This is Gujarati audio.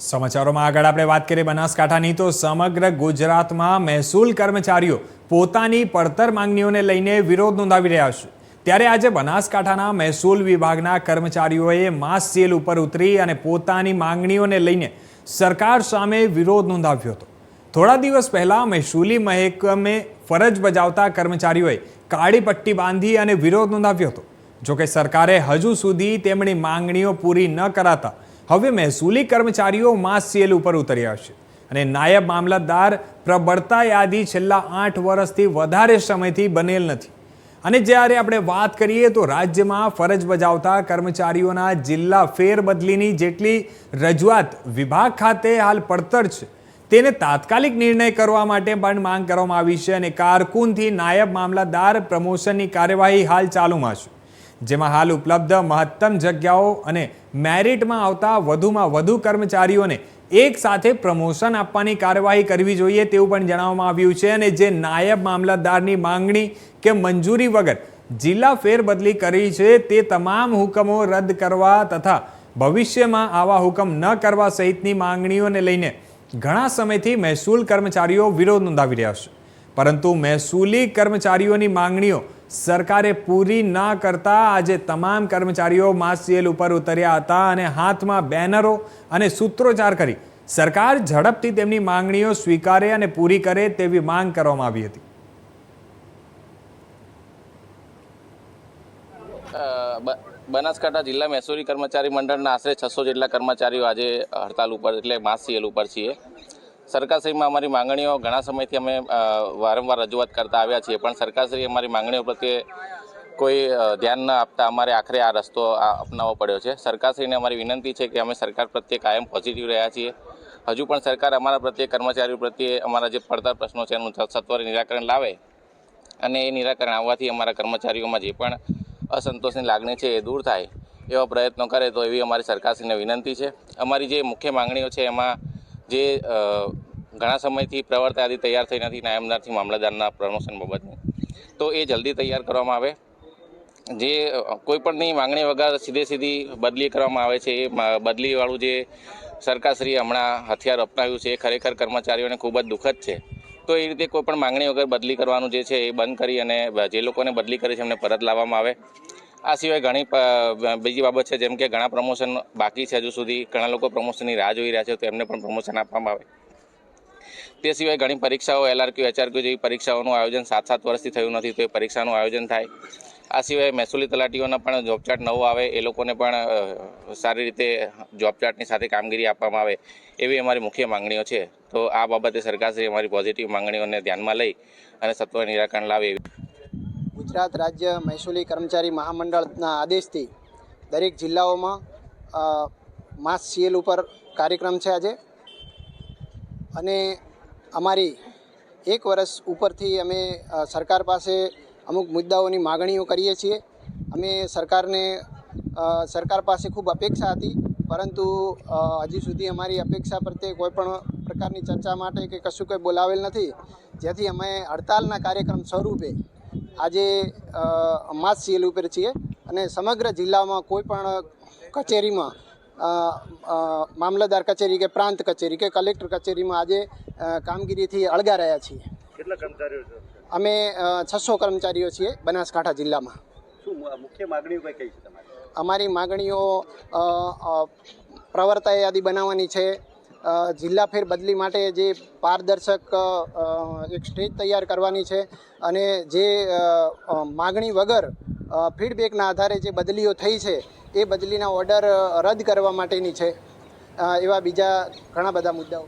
સમાચારોમાં આગળ આપણે વાત કરીએ બનાસકાંઠાની, તો સમગ્ર ગુજરાતમાં મહેસૂલ કર્મચારીઓ પોતાની પડતર માંગણીઓને લઈને વિરોધ નોંધાવી રહ્યા છે. ત્યારે આજે બનાસકાંઠાના મહેસૂલ વિભાગના કર્મચારીઓએ માસ સેલ ઉપર ઉતરી અને પોતાની માંગણીઓને લઈને સરકાર સામે વિરોધ નોંધાવ્યો હતો. થોડા દિવસ પહેલાં મહેસૂલી મહેકમે ફરજ બજાવતા કર્મચારીઓએ કાળી પટ્ટી બાંધી અને વિરોધ નોંધાવ્યો હતો. જોકે સરકારે હજુ સુધી તેમની માંગણીઓ પૂરી ન કરાતા હવે મહેસૂલી કર્મચારીઓ માસ સેલ ઉપર ઉતર્યા છે અને નાયબ મામલતદાર પ્રબળતા યાદી છેલ્લા આઠ વર્ષથી વધારે સમયથી બનેલ નથી. અને જ્યારે આપણે વાત કરીએ તો રાજ્યમાં ફરજ બજાવતા કર્મચારીઓના જિલ્લા ફેરબદલીની જેટલી રજૂઆત વિભાગ ખાતે હાલ પડતર છે, તેને તાત્કાલિક નિર્ણય કરવા માટે પણ માંગ કરવામાં આવી છે અને કારકુનથી નાયબ મામલતદાર પ્રમોશનની કાર્યવાહી હાલ ચાલુમાં છે. જેમાં હાલ ઉપલબ્ધ મહત્તમ જગ્યાઓ અને મેરિટમાં આવતા વધુમાં વધુ કર્મચારીઓને એક સાથે પ્રમોશન આપવાની કાર્યવાહી કરવી જોઈએ તેવું પણ જણાવવામાં આવ્યું છે અને જે નાયબ મામલતદારની માંગણી કે મંજૂરી વગર જિલ્લા ફેરબદલી કરી છે તે તમામ હુકમો રદ કરવા તથા ભવિષ્યમાં આવા હુકમ ન કરવા સહિતની માંગણીઓને લઈને ઘણા સમયથી મહેસૂલ કર્મચારીઓ વિરોધ નોંધાવી રહ્યા છે. પરંતુ મહેસૂલી કર્મચારીઓની માંગણીઓ સરકારે પૂરી ના કરતા આજે તમામ કર્મચારીઓ માસ સેલ ઉપર ઉતર્યા હતા અને હાથમાં બેનરો અને સૂત્રોચ્ચાર કરી સરકાર ઝડપથી તેમની માંગણીઓ સ્વીકારે અને પૂરી કરે તેવી માંગ કરવામાં આવી હતી. બનાસકાંઠા જિલ્લા મહેસૂલી કર્મચારી મંડળના આશરે છસો જેટલા કર્મચારીઓ આજે હડતાલ ઉપર, એટલે માસ સીએલ ઉપર છીએ. સરકારશ્રીમાં અમારી માંગણીઓ ઘણા સમયથી અમે વારંવાર રજૂઆત કરતા આવ્યા છીએ, પણ સરકારશ્રી અમારી માંગણીઓ પ્રત્યે કોઈ ધ્યાન ન આપતા અમારે આખરે આ રસ્તો અપનાવવો પડ્યો છે. સરકારશ્રીને અમારી વિનંતી છે કે અમે સરકાર પ્રત્યે કાયમ પોઝિટિવ રહ્યા છીએ. હજુ પણ સરકાર અમારા પ્રત્યે, કર્મચારીઓ પ્રત્યે અમારા જે પડતર પ્રશ્નો છે એનું સત્વરે નિરાકરણ લાવે અને એ નિરાકરણ આવવાથી અમારા કર્મચારીઓમાં જે પણ અસંતોષની લાગણી છે એ દૂર થાય એવા પ્રયત્નો કરે તો એવી અમારી સરકારશ્રીને વિનંતી છે. અમારી જે મુખ્ય માંગણીઓ છે એમાં જે ઘણા સમયથી પ્રવર્તા યાદી તૈયાર થઈ નથી નાયમદારથી મામલતદારના પ્રમોશન બાબતની તો એ જલ્દી તૈયાર કરવામાં આવે. જે કોઈપણની માંગણી વગર સીધે સીધી બદલી કરવામાં આવે છે, એ બદલીવાળું જે સરકારશ્રીએ હમણાં હથિયાર અપનાવ્યું છે, એ ખરેખર કર્મચારીઓને ખૂબ જ દુઃખદ છે. તો એ રીતે કોઈ પણ માંગણી વગર બદલી કરવાનું જે છે એ બંધ કરી અને જે લોકોને બદલી કરી છે એમને પરત લાવવામાં આવે. આ સિવાય ઘણી બીજી બાબત છે જેમ કે ઘણા પ્રમોશન બાકી છે હજુ સુધી. ઘણા લોકો પ્રમોશનની રાહ જોઈ રહ્યા છે તો એમને પણ પ્રમોશન આપવામાં આવે. તે સિવાય ઘણી પરીક્ષાઓ એલઆરક્યુ એચઆરક્યુ જેવી પરીક્ષાઓનું આયોજન સાત સાત વર્ષથી થયું નથી, તો એ પરીક્ષાનું આયોજન થાય. આ સિવાય મહેસૂલી તલાટીઓના પણ જોબ ચાર્ટ નવો આવે, એ લોકોને પણ સારી રીતે જોબ ચાર્ટની સાથે કામગીરી આપવામાં આવે, એવી અમારી મુખ્ય માંગણીઓ છે. તો આ બાબતે સરકારશ્રી અમારી પોઝિટિવ માંગણીઓને ધ્યાનમાં લઈ અને સત્વ નિરાકરણ લાવે એવી ગુજરાત રાજ્ય મહેસૂલી કર્મચારી મહામંડળના આદેશથી દરેક જિલ્લાઓમાં માસ સીએલ ઉપર કાર્યક્રમ છે આજે. અને અમારી એક વર્ષ ઉપરથી અમે સરકાર પાસે અમુક મુદ્દાઓની માગણીઓ કરીએ છીએ. અમે સરકારને સરકાર પાસે ખૂબ અપેક્ષા હતી, પરંતુ હજી સુધી અમારી અપેક્ષા પ્રત્યે કોઈ પણ પ્રકારની ચર્ચા માટે કે કશું કંઈ બોલાવેલ નથી. જેથી અમે હડતાલના કાર્યક્રમ સ્વરૂપે આજે માસ સીએલ ઉપર છીએ અને સમગ્ર જિલ્લામાં કોઈ પણ કચેરીમાં મામલતદાર કચેરી કે પ્રાંત કચેરી કે કલેક્ટર કચેરીમાં આજે કામગીરીથી અળગા રહ્યા છીએ. કેટલા કર્મચારીઓ છે અમે છસો કર્મચારીઓ છીએ બનાસકાંઠા જિલ્લામાં. શું મુખ્ય માગણીઓ કઈ કઈ છે તમારી? અમારી માગણીઓ પ્રવર્તા યાદી બનાવવાની છે. જિલ્લા ફેર બદલી માટે જે પારદર્શક એક સ્ટેજ તૈયાર કરવાની છે અને જે માગણી વગર ફીડબેકના આધારે જે બદલીઓ થઈ છે, એ બદલીના ઓર્ડર રદ કરવા માટેની છે. એવા બીજા ઘણા બધા મુદ્દાઓ.